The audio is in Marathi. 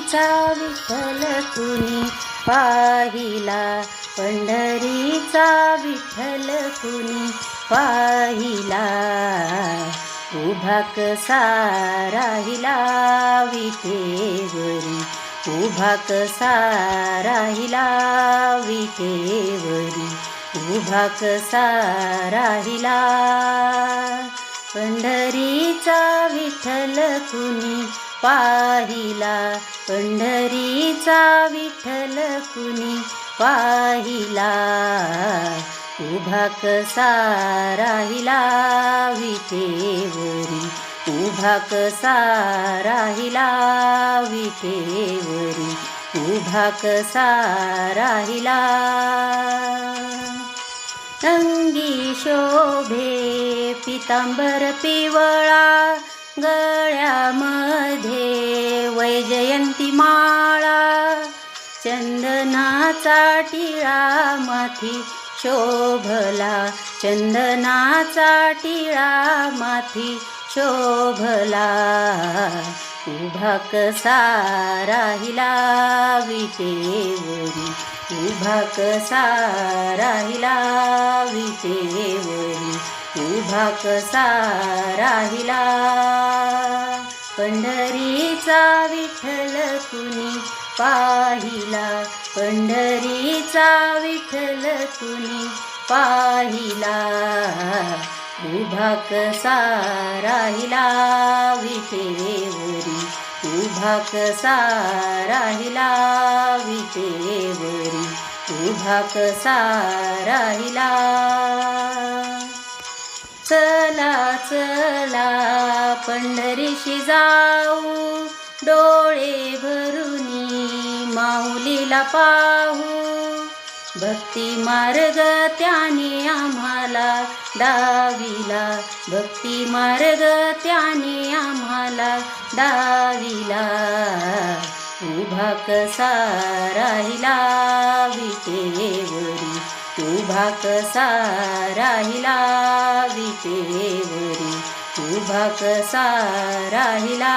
पंढरीचा विठ्ठल कुणी पाहिला. पंढरीचा विठ्ठल कुणी पाहिला. उभा कसा राहिला विटेवरी उभा कसा राहिला विटेवरी उभा कसा राहिला. पंढरीचा विठ्ठल कुणी पाहिला. पंढरीचा विठ्ठल कुणी पाहिला? उभा कसा राहिला विटेवरी? उभा कसा राहिला विटेवरी? उभा कसा राहिला? अंगी शोभे पितांबर पिवळा गळ्या टिळा माथी शोभला चंदनाचा टिळा माथी शोभला. उभा कसा राहिला विटेवरी उभा कसा राहिला विटेवरी उभा कसा राहिला पंढरीचा विठ्ठल कुणी पाहिला? पंढरीचा विठ्ठल कुणी पाहिला. उभा कसा राहिला विठेवरी? उभा कसा राहिला विठेवरी? उभा कसा राहिला? चला चला पंढरीशी जाऊ डोळे भरुनी माऊलीला पाहू. भक्ती मार्ग त्याने आम्हाला दाविला. भक्ती मार्ग त्याने आम्हाला दाविला. उभा कसा राहिला विटेवरी. उभा कसा राहिला विटेवरी. उभा कसा राहिला